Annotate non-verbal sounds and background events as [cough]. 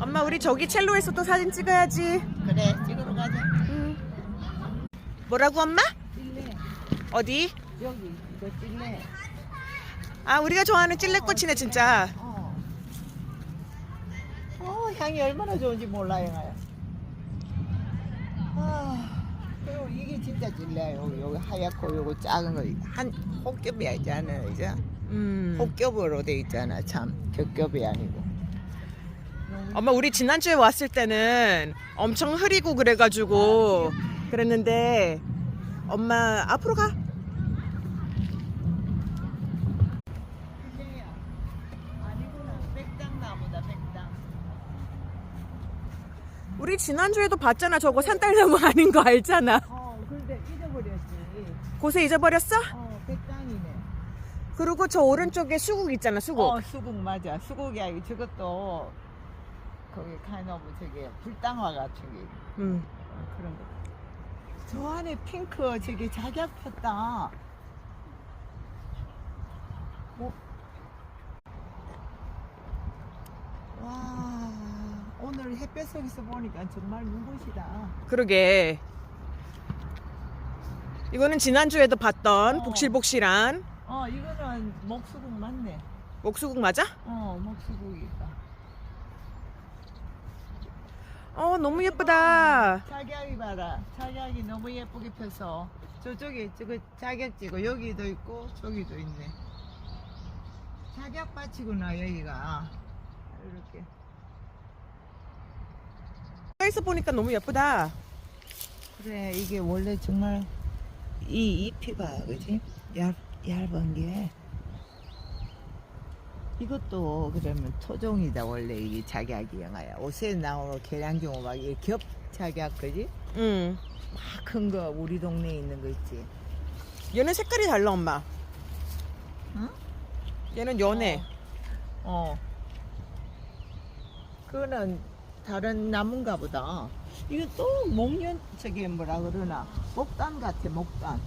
엄마 우리 저기 첼로에서 또 사진 찍어야지. 그래 찍으러 가자 뭐라고 엄마? 찔레 어디? 여기 이거 찔레 아 우리가 좋아하는 찔레꽃이네 진짜. 어. 어 향이 얼마나 좋은지 몰라 영아야 아 그리고 이게 진짜 찔레야 여기, 하얗고 요거 작은 거한 혹겹이야 있잖아 이제 음. 혹겹으로 돼 있잖아 참 겹겹이 아니고 엄마 우리 지난주에 왔을 때는 엄청 흐리고 그래가지고 그랬는데 엄마 앞으로 가. 우리 지난주에도 봤잖아 저거 산딸나무 [laughs] 아닌 거 알잖아. 어 근데 잊어버렸지 곳에 잊어버렸어? 어 백당이네 그리고 저 오른쪽에 수국 있잖아 수국. 어, 수국 맞아. 수국이 아니고 저것도 거기 카이너브 저기 불당화 같은 게 음. 어, 그런 거. 저 안에 핑크 저기 작약 폈다. 어? 와 오늘 햇볕 속에서 보니까 정말 눈부시다. 그러게. 이거는 지난주에도 봤던 어. 복실복실한 어 이거는 목수국 맞네. 목수국 맞아? 어 목수국이다. 어 너무 예쁘다. 작약이 봐라. 작약이 너무 예쁘게 펴서 저쪽에 저거 작약지고 여기도 있고 저기도 있네. 작약밭이구나 여기가. 이렇게. 가에서 보니까 너무 예쁘다. 그래 이게 원래 정말 이 잎이 봐 그지? 얇, 얇은 게 이것도 그러면 토종이다 원래 이 작약이 영화야 옷에 나오는 계량경호 막 이 겹 작약 그지? 응. 막 큰 거 우리 동네에 있는 거 있지. 얘는 색깔이 달라 엄마. 응? 얘는 연애 어. 어. 그거는 다른 나무인가 보다. 이거 또 목련 저게 뭐라 그러나 목단 같아 목단.